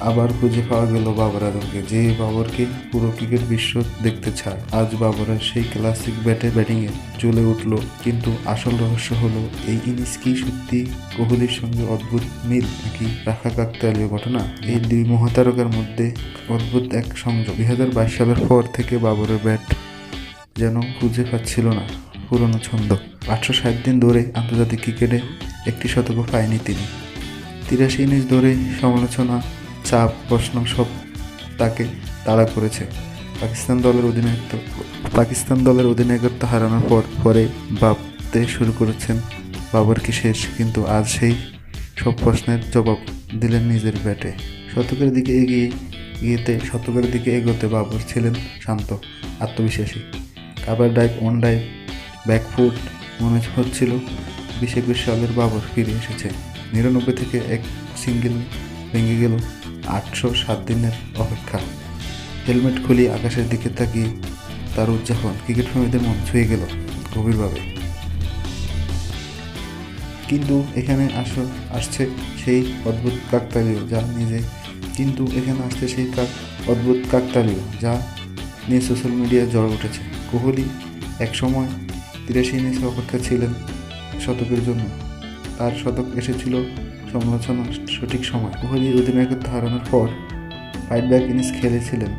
আবার খুঁজে পাওয়া গেল বাবর আজমকে যে বাবরকে পুরো ক্রিকেট বিশ্ব দেখতে চায়। আজ বাবরের সেই ক্লাসিক ব্যাটে ব্যাটিংয়ে জ্বলে উঠল। কিন্তু আসল রহস্য হলো, এই ইনিংস কি সত্যি কোহলির সঙ্গে অদ্ভুত মিল নাকি রাখা কাকতালীয় ঘটনা? এই দুই মহাতারকার মধ্যে অদ্ভুত এক সংযোগ। দুই হাজার বাইশ সালের পর থেকে বাবরের ব্যাট যেন খুঁজে পাচ্ছিল না পুরনো ছন্দ। আটশো ষাট দিন ধরে আন্তর্জাতিক ক্রিকেটে একটি শতক পায়নি তিনি। তিরাশি ইনিংস ধরে সমালোচনা চাপ, প্রশ্ন সব তাকে তাড়া করেছে। পাকিস্তান দলের অধিনায়কত্ব, পাকিস্তান দলের অধিনায়কত্ব হারানোর পর, পরে ভাবতে শুরু করেছেন বাবর কি শেষ, কিন্তু আজ সেই সব প্রশ্নের জবাব দিলেন নিজের ব্যাটে। শতকের দিকে এগিয়ে, গিয়েতে, শতকের দিকে এগোতে বাবর ছিলেন শান্ত, আত্মবিশ্বাসী। কাবার ডাইভ অন ডাইভ ব্যাকফুট মনে হচ্ছিল বিশ একুশ সালের বাবর ফিরে এসেছে। নিরানব্বই থেকে এক সিঙ্গেল ভেঙে গেল আটশো সাত দিনের অপেক্ষা। হেলমেট খুলি আকাশের দিকে তাকিয়ে তার উদযাপন ক্রিকেট প্রেমীদের মন ছুঁয়ে গেল গভীরভাবে। কিন্তু এখানে আস আসছে সেই অদ্ভুত কাকতালীয় যা নিজে, কিন্তু এখানে আসছে সেই কাক অদ্ভুত কাকতালীয় যা নিয়ে সোশ্যাল মিডিয়ায় জ্বর উঠেছে। কোহলি একসময় তিরাশি ইনিংসের অপেক্ষা ছিলেন শতকের জন্য। তার শতক এসেছিল সমালোচনা, সঠিক সময় কোহলির অধিনায়কত্ব হারানোর পর ফাইট ব্যাক ইনিংস খেলেছিলেন।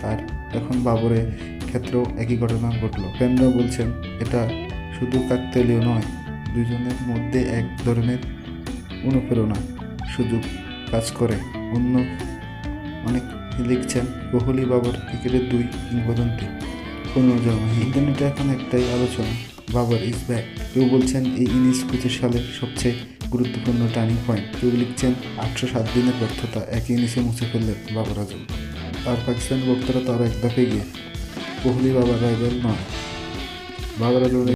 তার এখন বাবরের ক্ষেত্রেও একই ঘটনা ঘটল। ফ্যানরা বলছেন, এটা শুধু কাকতালীয় নয়, দুজনের মধ্যে এক ধরনের অনুপ্রেরণা সুযোগ কাজ করে। অন্য অনেক লিখছেন, কোহলি বাবর ক্রিকেটের দুই কিংবদন্তি পুনর্জন্ম ইন্টারনেটে এখন একটাই আলোচনা, বাবর ইজ ব্যাক কেউ বলছেন, এই ইনিংস পঁচিশ সালের সবচেয়ে গুরুত্বপূর্ণ টার্নিং পয়েন্ট কেউ লিখছেন, আটশো সাত দিনের ব্যর্থতা এক ইনিংসে মুছে ফেললেন বাবর আজম আর পাকিস্তানি বক্তারা তারা এক দফে গিয়ে কোহলি বাবার রাইভাল নয়। বাবর আজমের